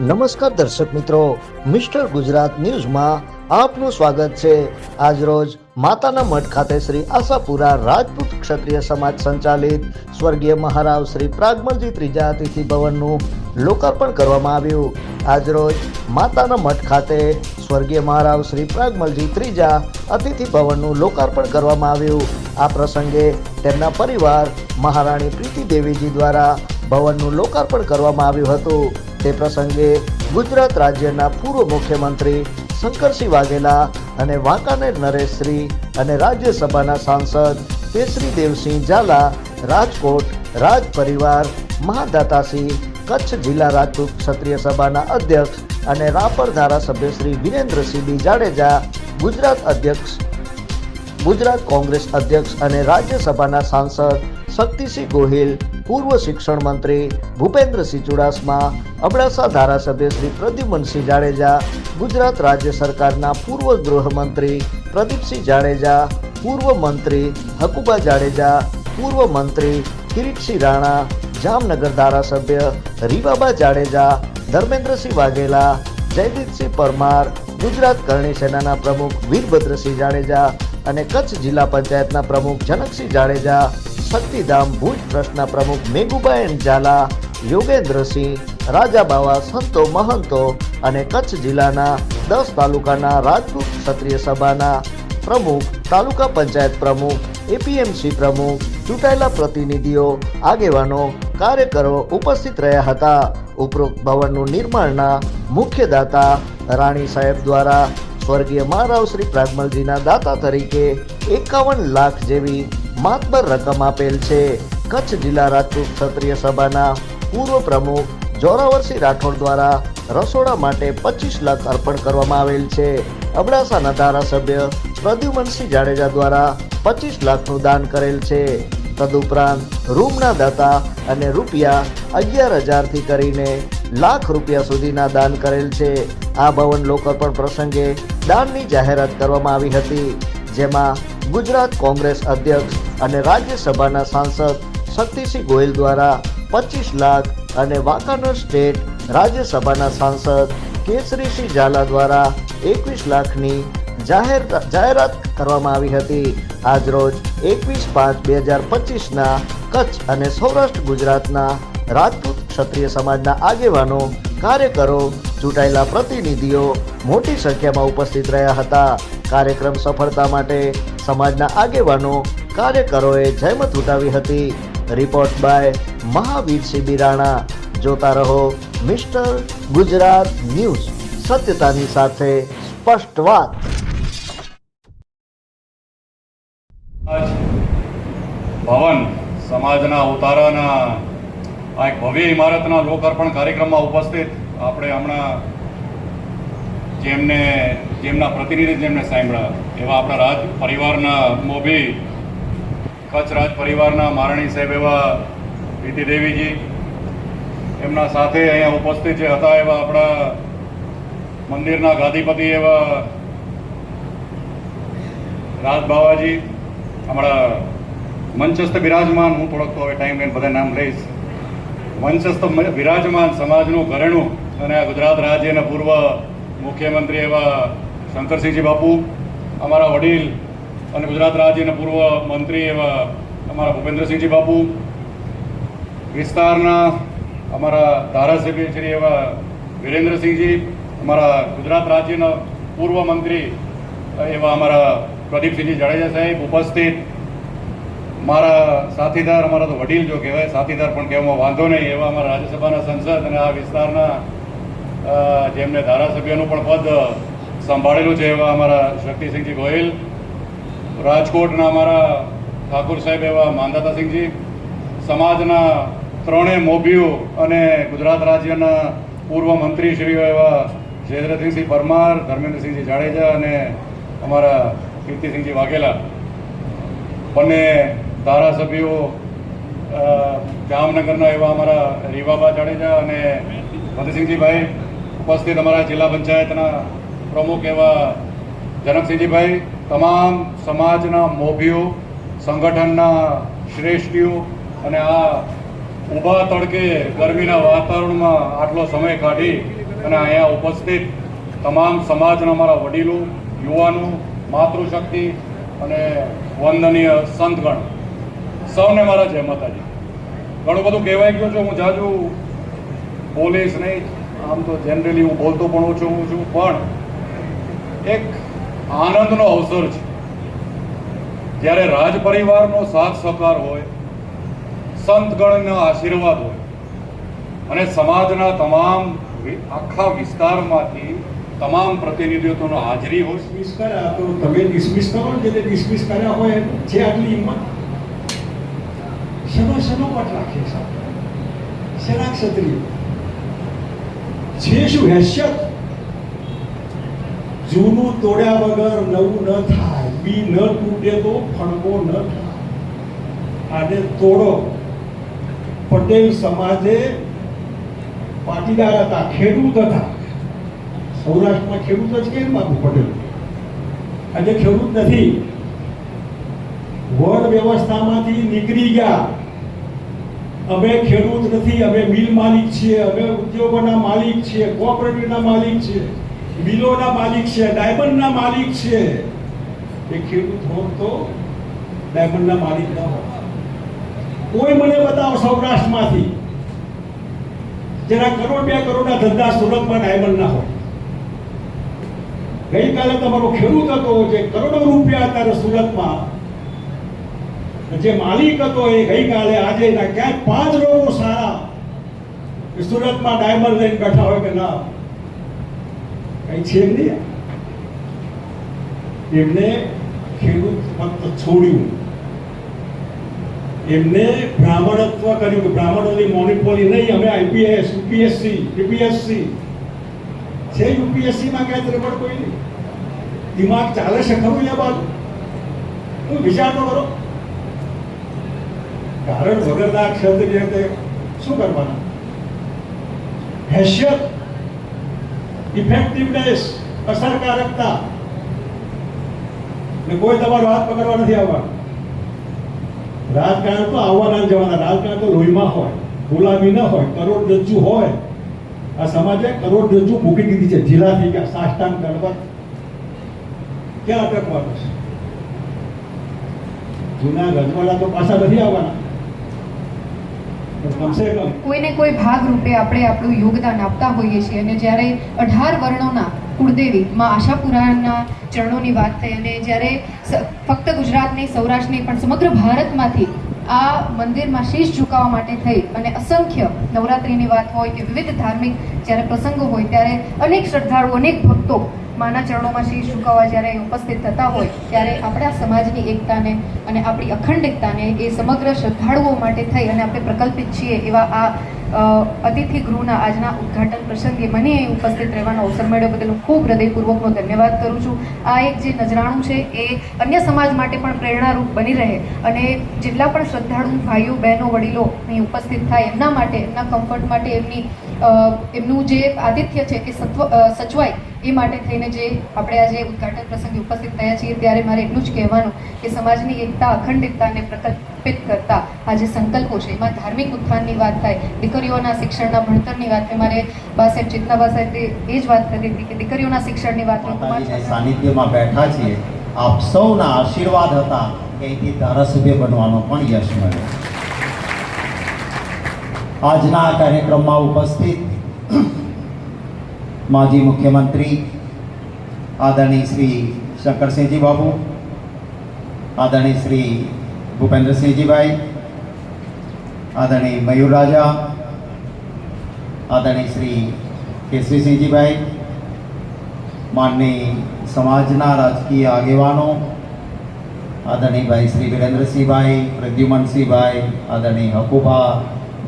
નમસ્કાર દર્શક મિત્રો, મિસ્ટર ગુજરાત ન્યૂઝમાં આપનું સ્વાગત છે. આજરોજ માતાના મઠ ખાતે શ્રી આશાપુરા રાજપૂત ક્ષત્રિય સમાજ સંચાલિત સ્વર્ગીય મહારાવ શ્રી પ્રાગમલજી ત્રીજા અતિથિ ભવનનું લોકાર્પણ કરવામાં આવ્યું. આજરોજ માતાના મઠ ખાતે સ્વર્ગીય મહારાવ શ્રી પ્રાગમલજી ત્રીજા અતિથિ ભવનનું લોકાર્પણ કરવામાં આવ્યું. આ પ્રસંગે તેમના પરિવાર, મહારાણી પ્રીતિ દેવીજી દ્વારા ભવનનું લોકાર્પણ કરવામાં આવ્યું હતું. તે પ્રસંગે ગુજરાત રાજ્યના પૂર્વ મુખ્યમંત્રી શંકરસિંહ વાઘેલા અને વાંકાનેર નરેશશ્રી અને રાજ્યસભાના સાંસદ કેસરી દેવસિંહ ઝાલા, રાજકોટ રાજ પરિવાર, મહાદાતાસિંહ, કચ્છ જિલ્લા રાજપૂત ક્ષત્રિય સભાના અધ્યક્ષ અને રાપર ધારાસભ્ય શ્રી વિરેન્દ્રસિંહ બી જાડેજા, ગુજરાત અધ્યક્ષ, ગુજરાત કોંગ્રેસ અધ્યક્ષ અને રાજ્યસભાના સાંસદ શક્તિસિંહ ગોહિલ, પૂર્વ શિક્ષણ મંત્રી ભૂપેન્દ્રસિંહ ચુડાસમા, અબડાસા ધારાસભ્ય શ્રી પ્રદ્યુમનસિંહ જાડેજા, ગુજરાત રાજ્ય સરકારના પૂર્વ ગૃહમંત્રી પ્રદીપસિંહ જાડેજા, પૂર્વ મંત્રી હકુબા જાડેજા, પૂર્વ મંત્રી કિરીટસિંહ રાણા, જામનગર ધારાસભ્ય રીવાબા જાડેજા, ધર્મેન્દ્રસિંહ વાઘેલા, જયદીપસિંહ પરમાર, ગુજરાત કરણી સેનાના પ્રમુખ વીરભદ્રસિંહ જાડેજા અને કચ્છ જિલ્લા પંચાયતના પ્રમુખ જનકસિંહ જાડેજા શક્તિધામ ભુજ ટ્રસ્ટના પ્રમુખ મેઘુબાયન ઝાલા યોગેન્દ્રસિંહ, રાજાબાવા, સંતો મહંતો અને કચ્છ જિલ્લાના દસ તાલુકાના રાજપૂત ક્ષત્રિય સભાના પ્રમુખ, તાલુકા પંચાયત પ્રમુખ, એપીએમસી પ્રમુખ, ચૂંટાયેલા પ્રતિનિધિઓ, આગેવાનો, કાર્યકરો ઉપસ્થિત રહ્યા હતા. ઉપરોક્ત ભવનનું નિર્માણના મુખ્ય દાતા રાણી સાહેબ દ્વારા સ્વર્ગીય મહારાવ શ્રી પ્રાગમલજીના દાતા તરીકે એકાવન લાખ જેવી માતબર રકમ આપેલ છે. કચ્છ જિલ્લા રાજપૂત ક્ષત્રિય સભાના પૂર્વ પ્રમુખ જોરાવરસિંહ રાઠોડ દ્વારા રસોડા માટે પચીસ લાખ અર્પણ કરવામાં આવેલ છે. અબડાસાના ધારાસભ્ય પ્રદ્યુમનસિંહ જાડેજા દ્વારા પચીસ લાખનું દાન કરેલ છે. તદુપરાંત રૂમના દાતા અને રૂપિયા અગિયાર હજારથી કરીને લાખ રૂપિયા સુધીના દાન કરેલ છે. આ ભવન લોકાર્પણ પ્રસંગે દાનની જાહેરાત કરવામાં આવી હતી. જેમાં ગુજરાત કોંગ્રેસ અધ્યક્ષ અને રાજ્યસભાના સાંસદ શક્તિસિંહ ગોયલ દ્વારા પચીસ લાખ અને વાંકાનેર સ્ટેટ રાજ્યસભાના સાંસદ કેસરીસિંહ ઝાલા દ્વારા એકવીસ લાખની જાહેર જાહેરાત કરવામાં આવી હતી. આજરોજ એકવીસ પાંચ બે હજાર પચીસના કચ્છ અને સૌરાષ્ટ્ર ગુજરાતના રાજપૂત ક્ષત્રિય સમાજના આગેવાનો, કાર્યકરો, ચૂંટાયેલા પ્રતિનિધિઓ મોટી સંખ્યામાં ઉપસ્થિત રહ્યા હતા. કાર્યક્રમ સફળતા માટે સમાજના આગેવાનો કાર્યકરોએ જહેમત ઉઠાવી હતી. Report by Mahavir Singh Rana. જોતા રહો મિસ્ટર ગુજરાત ન્યૂઝ. સત્યતાની સાથે સ્પષ્ટ વાત. ભવન સમાજના ઉતારાના આ એક ભવ્ય ઇમારતના લોકાર્પણ કાર્યક્રમમાં ઉપસ્થિત આપણે હમણાં જેમને, જેમના પ્રતિનિધિ જેમને સાંભળ્યા એવા આપણા રાજ પરિવારના મોભી કચ્છ રાજ પરિવારના મારણી સાહેબ એવા પ્રીતિ દેવીજી, એમના સાથે અહીંયા ઉપસ્થિત જે હતા એવા આપણા મંદિરના ગાદીપતિ એવા રાજ બાવાજી હમણાં મંચસ્થ બિરાજમાન, હું થોડોક તો હવે ટાઈમ લઈને બધા નામ લઈશ. મંચસ્થ બિરાજમાન સમાજનું ઘરેણું અને ગુજરાત રાજ્યના પૂર્વ મુખ્યમંત્રી એવા શંકરસિંહજી બાપુ, અમારા વડીલ અને ગુજરાત રાજ્યના પૂર્વ મંત્રી એવા અમારા ભૂપેન્દ્રસિંહજી બાપુ, વિસ્તારના અમારા ધારાસભ્ય શ્રી એવા વિરેન્દ્રસિંહજી, અમારા ગુજરાત રાજ્યના પૂર્વ મંત્રી એવા અમારા પ્રદીપસિંહજી જાડેજા સાહેબ ઉપસ્થિત. મારા સાથીદાર, અમારા તો વડીલ જો કહેવાય, સાથીદાર પણ કહેવામાં વાંધો નહીં, એવા અમારા રાજ્યસભાના સંસદ અને આ વિસ્તારના જેમને ધારાસભ્યનું પણ પદ સંભાળેલું છે એવા અમારા શક્તિસિંહજી ગોહિલ રાજકોટના અમારા ઠાકુર સાહેબ એવા માંદાતાસિંહજી, સમાજના ત્રણેય મોભીઓ અને ગુજરાત રાજ્યના પૂર્વ મંત્રીશ્રીઓ એવા જયદ્રથસિંહ પરમાર, ધર્મેન્દ્રસિંહજી જાડેજા અને અમારા કીર્તિસિંહજી વાઘેલા. બંને ધારાસભ્યો જામનગરના એવા અમારા રીવાબા જાડેજા અને ભદ્રસિંહજીભાઈ ઉપસ્થિત અમારા જિલ્લા પંચાયતના પ્રમુખ એવા જનકસિંહજીભાઈ તમામ સમાજના મોભીઓ, સંગઠનના શ્રેષ્ઠીઓ અને આ ઊભા તડકે ગરમીના વાતાવરણમાં આટલો સમય કાઢી અને અહીંયા ઉપસ્થિત તમામ સમાજના અમારા વડીલો, યુવાનો, માતૃશક્તિ અને વંદનીય સંતગણ. સૌને મારા જય માતાજી. ઘણું બધું કહેવાય ગયું છે, હું જાજુ બોલીશ નહીં. આમ તો જનરલી હું બોલતો પણ ઓછો છું, પણ એક આનંદનો અવસર છે. જ્યારે રાજ પરિવારનો સાથ સહકાર હોય, સંતગણના આશીર્વાદ હોય, અને સમાજના તમામ આખા વિસ્તારમાંથી તમામ પ્રતિનિધિત્વનો હાજરી હોય. ડિસમિસ કર્યા, તો તમે ડિસમિસ કરો જેને ડિસમિસ કર્યા હોય, જે આટલી હિંમત. શેનો શેનો પટ રાખે છે શેના ક્ષત્રિય? છે શું હેસિયત? જૂનું તોડ્યા વગર નવું ન થાય. બી ન તૂટે તો ફણકો ન થાય. આજે તોડો. પટેલ સમાજે પાટીદાર હતા, ખેડૂત હતા. સૌરાષ્ટ્રમાં ખેડૂત જ કેમ બાપુ પટેલ? આજે ખેડૂત નથી. વડ વ્યવસ્થામાંથી નીકળી ગયા. અમે ખેડૂત નથી, અમે મિલ માલિક છીએ, અમે ઉદ્યોગોના માલિક છીએ કોઓપરેટિવના માલિક છીએ. મિલોના માલિક છે, ડાયમંડના માલિક છે. એ ખેડૂત હોત તો ડાયમંડના માલિક ના હોત. કોઈ મને બતાવો સૌરાષ્ટ્રમાંથી? જેના કરોડ બે કરોડના ધંધા સુરતમાં ડાયમંડના હોય. ગઈકાલે તમારો ખેડૂત હતો જે કરોડો રૂપિયા અત્યારે સુરતમાં. જે માલિક હતો એ ગઈકાલે, આજે ક્યાંક પાંચ રોગો સારા. સુરતમાં ડાયમંડ લઈને બેઠા હોય કે ના? કઈ છે નહીં એમને ખેડૂત ફક્ત છોડ્યું. એમને બ્રાહ્મણત્વ કર્યું. કે બ્રાહ્મણોની મોનિપોલી નહીં, અમે આઈપીએસ યુપીએસસી યુપીએસસી છે યુપીએસસી માં ક્યાંય ત્રેપડ કોઈ નહીં? દિમાગ ચાલે છે ખરું એ બાજુ? હું વિચાર તો કરો. કારણ વગરના શબ્દ તે શું કરવાના? હેસિયત ઇફેક્ટિવનેસ અસરકારકતા. ને કોઈ તમારો હાથ પકડવા નથી આવવાનો. રાજકારણ તો આવવાના જવાના. રાજકારણ તો લોહીમાં હોય, ગુલામી ન હોય, કરોડરજ્જુ હોય. આ સમાજે કરોડરજ્જુ મૂકી દીધી છે. જિલ્લાથી કે સાષ્ટાંગ દંડવત ક્યાં અટકવાનું છે? જૂના રજવાડા તો પાછા નથી આવવાના. કોઈને કોઈ ભાગ રૂપે આપણે આપણું યોગદાન આપતા હોઈએ છીએ અને જ્યારે અઢાર વર્ણોના કુળદેવી માં આશાપુરાના ચરણોની વાત થઈ અને જ્યારે ફક્ત ગુજરાત નહીં સૌરાષ્ટ્ર નહીં પણ સમગ્ર ભારતમાંથી આ મંદિરમાં શીશ ઝુકાવવા માટે થઈ અને અસંખ્ય નવરાત્રિની વાત હોય કે વિવિધ ધાર્મિક જ્યારે પ્રસંગો હોય ત્યારે અનેક શ્રદ્ધાળુઓ, અનેક ભક્તો માના ચરણોમાં શીશ ઝુકાવવા જ્યારે ઉપસ્થિત થતા હોય ત્યારે આપણા સમાજની એકતાને અને આપણી અખંડિતતાને એ સમગ્ર શ્રદ્ધાળુઓ માટે થઈ અને આપણે પ્રકલ્પિત છીએ એવા આ અતિથિ ગૃહના આજના ઉદ્ઘાટન પ્રસંગે મને ઉપસ્થિત રહેવાનો અવસર મળ્યો બદલ હું ખૂબ હૃદયપૂર્વકનો ધન્યવાદ કરું છું. આ એક જે નજરાણું છે એ અન્ય સમાજ માટે પણ પ્રેરણારૂપ બની રહે અને જેટલા પણ શ્રદ્ધાળુ ભાઈઓ, બહેનો, વડીલો અહીં ઉપસ્થિત થાય એમના માટે, એમના કમ્ફર્ટ માટે એમની એમનું જે આતિથ્ય છે એ સચવાય એ માટે થઈને જે આપણે આજે ઉદ્ઘાટન પ્રસંગે ઉપસ્થિત થયા છીએ ત્યારે મારે એટલું જ કહેવાનું કે સમાજની એકતા અખંડિતતાને પ્રકલ્પિત કરતા આ જે સંકલ્પો છે એમાં ધાર્મિક ઉત્થાનની વાત થાય દીકરીઓના શિક્ષણના ભણતરની વાત થાય મારે બા સાહેબ ચેતનાબા સાહેબ એ જ વાત કરી હતી કે દીકરીઓના શિક્ષણની વાત સાનિધ્યમાં બેઠા છીએ આપ સૌના આશીર્વાદ હતા કે અહીંથી ધારાસભ્ય બનવાનો પણ યશ મળ્યો. આજના કાર્યક્રમમાં ઉપસ્થિત માજી મુખ્યમંત્રી આદરણીય શ્રી શંકરસિંહજી બાબુ આદરણીય શ્રી ભૂપેન્દ્રસિંહજીભાઈ આદરણીય મયુર રાજા આદરણીય શ્રી કેસરીસિંહજીભાઈ માનની સમાજના રાજકીય આગેવાનો આદરણીય ભાઈ શ્રી વિરેન્દ્રસિંહભાઈ પ્રદ્યુમનસિંહભાઈ આદરણીય હકુભા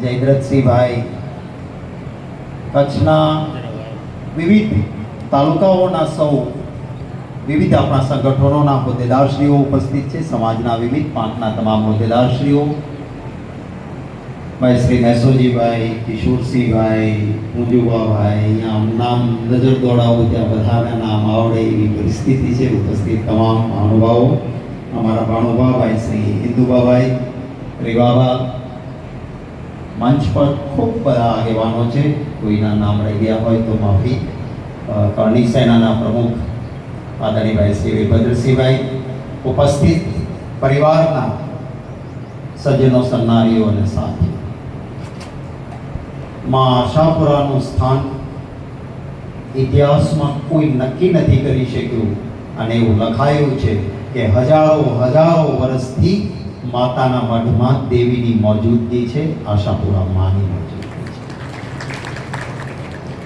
જયદ્રથસિંહભાઈ કચ્છના વિવિધ તાલુકાઓના સૌ વિવિધ આપણા સંગઠનોના હોદ્દેદારશ્રીઓ ઉપસ્થિત છે. સમાજના વિવિધ પાંખના તમામ હોદ્દેદારશ્રીઓ. ભાઈ શ્રી મેસોજીભાઈ કિશોરસિંહભાઈ મુજુબાભાઈ અહીંયા નામ નજર દોડાવું ત્યાં બધાના નામ આવડે એવી પરિસ્થિતિ છે. ઉપસ્થિત તમામ મહાનુભાવો અમારા ભાણુભા, ભાઈ શ્રી હિન્દુબાભાઈ રેવાબા મંચ પર ખૂબ બધા આગેવાનો છે. કોઈના નામ રહી ગયા હોય તો માફી. કરણી સેનાના પ્રમુખ આદરણીભાઈ શ્રી વીરભદ્રસિંહભાઈ ઉપસ્થિત પરિવારના સજ્જનો, સન્નારીઓ અને સાથી. માં આશાપુરાનું સ્થાન ઇતિહાસમાં કોઈ નક્કી નથી કરી શક્યું અને એવું લખાયું છે કે હજારો હજારો વર્ષથી માતાના મઢમાં દેવીની મોજૂદગી છે આશાપુરા માની. છે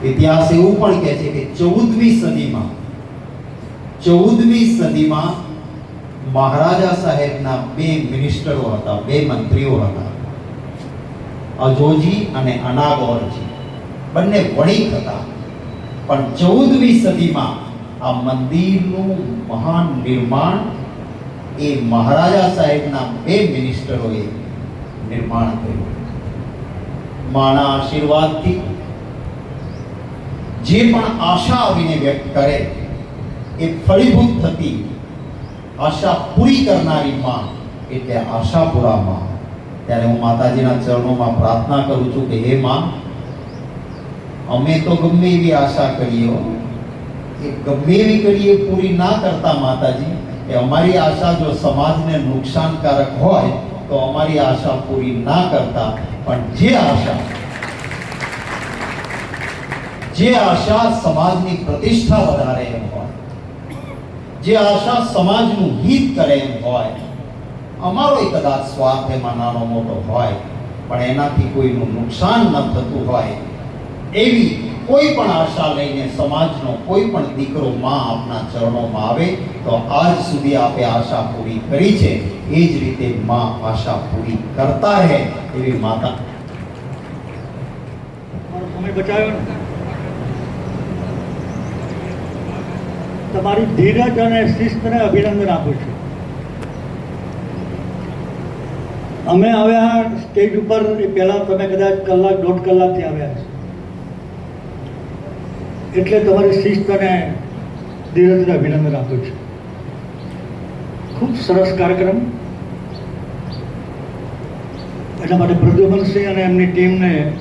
ઇતિહાસ એવું પણ કહે છે કે ચૌદમી સદીમાં ચૌદમી સદીમાં મહારાજા સાહેબના બે મિનિસ્ટરો હતા, બે મંત્રીઓ હતા. અજોજી અને અનાગોરજી. બંને વણિક હતા. પણ ચૌદમી સદીમાં આ મંદિરનું મહાન નિર્માણ એ મહારાજા સાહેબના બે મિનિસ્ટરોએ નિર્માણ કર્યું. માના આશીર્વાદથી જે પણ આશા આવીને વ્યક્ત કરે, એ ફળીભૂત થતી આશા પૂરી કરનારી માં, એટલે આશાપુરા માં ત્યારે હું માતાજીના ચરણોમાં પ્રાર્થના કરું છું કે હે માં, અમે તો ગમે એવી આશા કરીએ. એ ગમે એવી કરીએ પૂરી ના કરતા માતાજી, કે અમારી આશા જો સમાજને નુકસાનકારક હોય, તો અમારી આશા પૂરી ના કરતા પણ જે આશા જે આશા સમાજની પ્રતિષ્ઠા વધારે એમ હોય, જે આશા સમાજનું હિત કરે એમ હોય, અમારો કદાચ સ્વાર્થ એમાં નાનો મોટો હોય, પણ એનાથી કોઈનું નુકસાન ન થતું હોય, એવી કોઈ પણ આશા લઈને સમાજનો કોઈ પણ દીકરો માં આપના ચરણોમાં આવે, તો આજ સુધી આપે આશા પૂરી કરી છે, એ જ રીતે માં આશા પૂરી કરતા રહે એવી માતા. બચાવ્યો તમારી ધીરજ અને શિસ્તને અભિનંદન આપું છું. અમે આવ્યા સ્ટેજ ઉપર પહેલાં તમે કદાચ કલાક, દોઢ કલાકથી આવ્યા છો. એટલે તમારી શિસ્ત અને ધીરજને અભિનંદન આપું છું. ખૂબ સરસ કાર્યક્રમ. એના માટે પ્રદ્યુમનસિંહ અને એમની ટીમને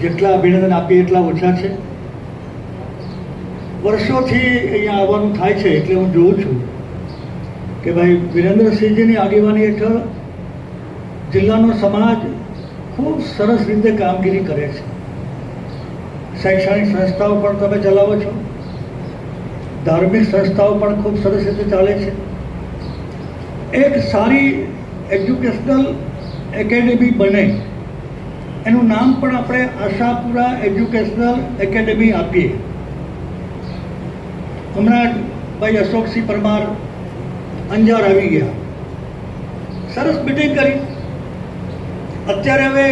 જેટલા અભિનંદન આપીએ એટલા ઓછા છે. વર્ષોથી અહીંયા આવવાનું થાય છે એટલે હું જોઉં છું કે ભાઈ વિરેન્દ્રસિંહજીની આગેવાની હેઠળ જિલ્લાનો સમાજ ખૂબ સરસ રીતે કામગીરી કરે છે. શૈક્ષણિક સંસ્થાઓ પણ તમે ચલાવો છો. ધાર્મિક સંસ્થાઓ પણ ખૂબ સરસ રીતે ચાલે છે. એક સારી એજ્યુકેશનલ એકેડેમી બને એનું નામ પણ આપણે આશાપુરા એજ્યુકેશનલ એકેડેમી આપીએ. હમણાં ભાઈ અશોકસિંહ પરમાર અંજાર આવી ગયા. સરસ મિટિંગ કરી. અત્યારે હવે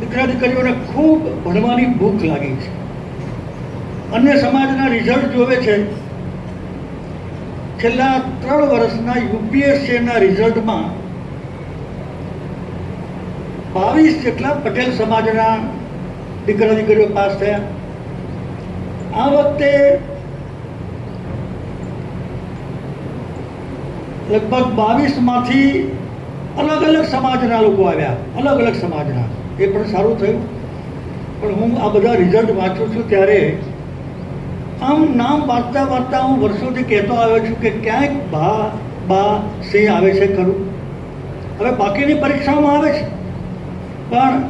દીકરા દીકરીઓને ખૂબ ભણવાની ભૂખ લાગી છે. અન્ય સમાજના રિઝલ્ટ જોવે છે. છેલ્લા ત્રણ વર્ષના યુપીએસસીના રિઝલ્ટમાં બાવીસ જેટલા પટેલ સમાજના દીકરા દીકરીઓ પાસ થયા. આ વખતે લગભગ બાવીસમાંથી અલગ અલગ સમાજના લોકો આવ્યા. અલગ અલગ સમાજના. એ પણ સારું થયું. પણ હું આ બધા રિઝલ્ટ વાંચું છું ત્યારે આમ નામ વાંચતા વાંચતા હું વર્ષોથી કહેતો આવ્યો છું કે ક્યાંક ભા બા, સિંહ આવે છે ખરું. હવે બાકીની પરીક્ષાઓમાં આવે છે. પણ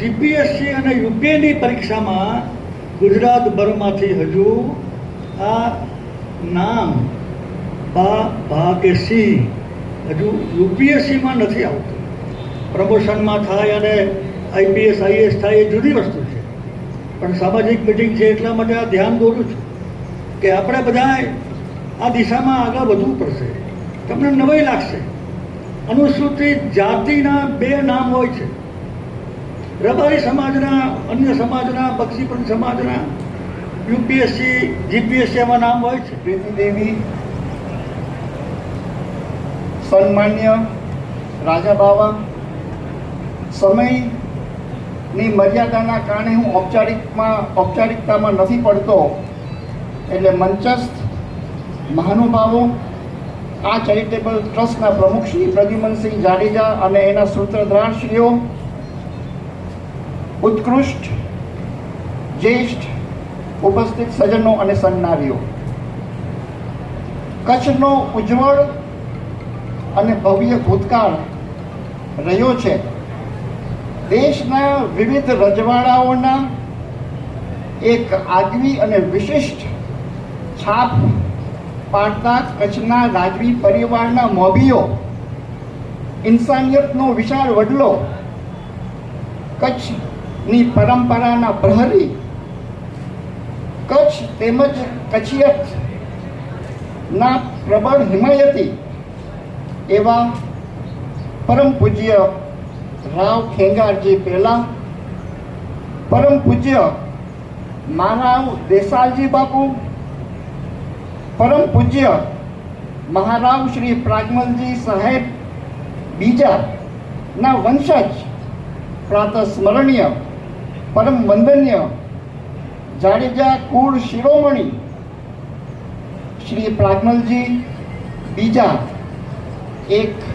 જીપીએસસી અને યુપીએની પરીક્ષામાં ગુજરાત ભરમાંથી હજુ આ નામ બા ભા કે સિંહ હજુ યુપીએસસીમાં નથી આવતું. પ્રમોશનમાં થાય અને આઈપીએસ, આઈએસ થાય એ જુદી વસ્તુ છે. પણ સામાજિક મિટિંગ છે એટલા માટે આ ધ્યાન દોરું છું કે આપણે બધાએ આ દિશામાં આગળ વધવું પડશે. તમને નવાઈ લાગશે. અનુસૂચિત જાતિના બે નામ હોય છે. રબારી સમાજના, અન્ય સમાજના બક્ષીપણ સમાજના યુપીએસસી જીપીએસસીમાં નામ હોય છે. પ્રીતિ દેવી, સન્માન્ય રાજા બાવા, સમયની મર્યાદાના કારણે હું ઔપચારિકમાં, ઔપચારિકતામાં નથી પડતો, એટલે મંચસ્થ મહાનુભાવો, આ ચેરિટેબલ ટ્રસ્ટના પ્રમુખ શ્રી પ્રદ્યુમનસિંહ જાડેજા અને એના સૂત્રધારશ્રીઓ ઉત્કૃષ્ટ, જ્યેષ્ઠ, ઉપસ્થિત સજ્જનો અને સન્નારીઓ કચ્છનો ઉજ્જવળ અને ભવ્ય ભૂતકાળ રહ્યો છે. દેશના વિવિધ રજવાડાઓના એક આગવી અને વિશિષ્ટ છાપ પાડતા કચ્છના રાજવી પરિવારના મોભીઓ, ઇન્સાનિયતનો વિશાળ વડલો કચ્છની પરંપરાના પ્રહરી કચ્છ તેમજ કચ્છિયત ના પ્રબળ હિમાયતી એવા પરમ પૂજ્ય રાવ ખેંગારજી પહેલા, પરમ પૂજ્ય મહારાવ દેસાલજી બાપુ, પરમ પૂજ્ય મહારાવ શ્રી પ્રાગમલજી સાહેબ બીજા ના વંશજ પ્રાતઃ સ્મરણીય પરમ વંદન્ય જાડેજા કુળ શિરોમણી શ્રી પ્રાગમલજી બીજા એક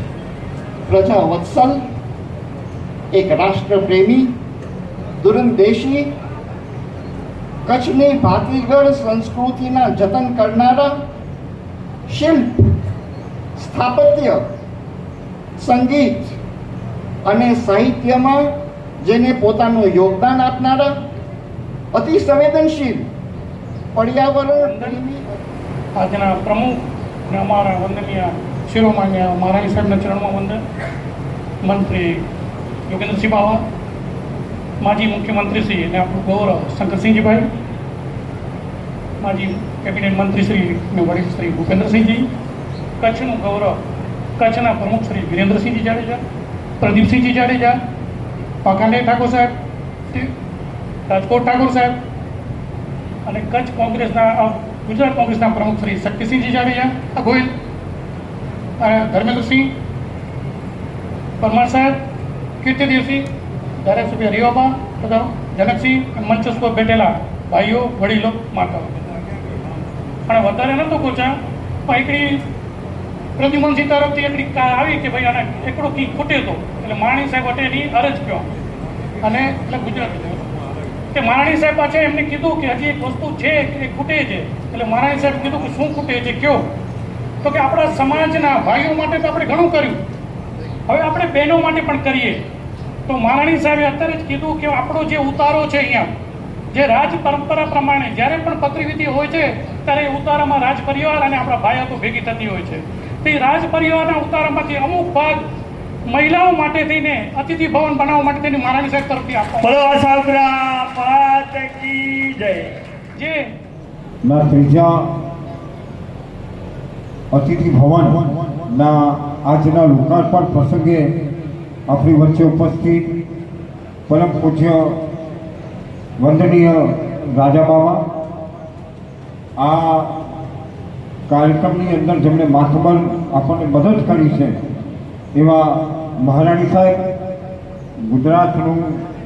પ્રજા વત્સલ એક રાષ્ટ્રપ્રેમી, દુરંદેશી, કચ્છની ભાતીગળ સંસ્કૃતિના જતન કરનારા શિલ્પ, સ્થાપત્ય, સંગીત અને સાહિત્યમાં જેને પોતાનું યોગદાન આપનારા અતિ સંવેદનશીલ પર્યાવરણ આજના પ્રમુખ અને અમારા વંદનીય શિરોમાન્ય મહારાણી સાહેબના ચરણમાં વંદન. મંત્રી યોગેન્દ્રસિંહ બાવા માજી મુખ્યમંત્રી શ્રી અને આપણું ગૌરવ શંકરસિંહજીભાઈ, માજી કેબિનેટ મંત્રી શ્રી વડીલ શ્રી ભૂપેન્દ્રસિંહજી, કચ્છનું ગૌરવ કચ્છના પ્રમુખ શ્રી વિરેન્દ્રસિંહજી જાડેજા, પ્રદીપસિંહજી જાડેજા પાખાંડે ઠાકોર સાહેબ રાજકોટ ઠાકોર સાહેબ અને કચ્છ કોંગ્રેસના ગુજરાત કોંગ્રેસના પ્રમુખ શ્રી શક્તિસિંહજી જાડેજા ગોયલ ધર્મેન્દ્રસિંહ પરમાર સાહેબ કીર્તિદેવસિંહ ધારાસભ્ય રીવાબા, તથા જનકસિંહ અને મંચસ્થ પર બેઠેલા ભાઈઓ, વડીલો, માતાઓ. અને વધારે નહોતો પહોંચ્યા, પણ એકડી પ્રદ્યુમનસિંહ તરફથી એટલી કા આવી કે ભાઈ આને એકડો કી ખૂટે તો? એટલે માણી સાહેબ અટેની અરજ કહ્યો અને એટલે ગુજરાતી કે મહારાણી સાહેબ પાછા એમને કીધું કે હજી એક વસ્તુ છે કે એ ખૂટે છે. એટલે મહારાણી સાહેબ કીધું કે શું ખૂટે છે કયો? તો કે આપણા સમાજના ભાઈઓ માટે તો આપણે ઘણું કર્યું. હવે આપણે બહેનો માટે પણ કરીએ. તો મહારાણી સાહેબે અત્યારે જ કીધું કે આપણો જે ઉતારો છે અહીંયા, જે રાજ પરંપરા પ્રમાણે જ્યારે પણ પત્રિવિધિ હોય છે, ત્યારે એ ઉતારામાં રાજ પરિવાર અને આપણા ભાઈઓ ભેગી થતી હોય છે. તે રાજ પરિવારના ઉતારામાંથી અમુક ભાગ મહિલાઓ માટે થઈને અતિથિ ભવન બનાવવા માટે થઈને મહારાણી સાહેબ તરફથી આપવા જે ના ત્રીજા અતિથિ ભવન ના આજના લોકાર્પણ પ્રસંગે આપણી વચ્ચે ઉપસ્થિત પરમ પૂજ્ય વંદનીય રાજા બાવા આ કાર્યક્રમની અંદર જેમણે માથબલ આપણને મદદ કરી છે. એવા મહારાણી સાહેબ, ગુજરાતનું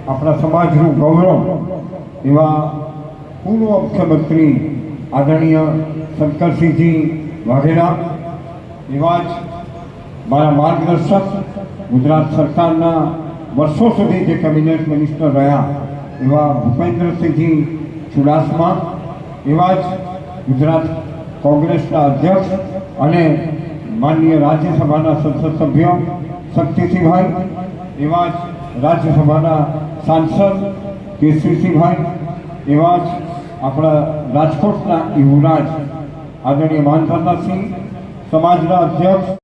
આપણા સમાજનું ગૌરવ, એવા પૂર્વ મુખ્યમંત્રી આદરણીય શંકરસિંહજી વાઘેલા, એવા જ મારા માર્ગદર્શક ગુજરાત સરકારના વર્ષો સુધી જે કેબિનેટ મિનિસ્ટર રહ્યા, એવા ભૂપેન્દ્રસિંહજી ચુડાસમા, એવા જ ગુજરાત કોંગ્રેસના અધ્યક્ષ અને માનનીય રાજ્યસભાના સંસદ સભ્ય શક્તિસિંહભાઈ, એવા જ રાજ્યસભાના સાંસદ કેસરીસિંહભાઈ, એવા જ આપણા રાજકોટના યુવરાજ આદરણીય માનસરનાથસિંહ સમાજના અધ્યક્ષ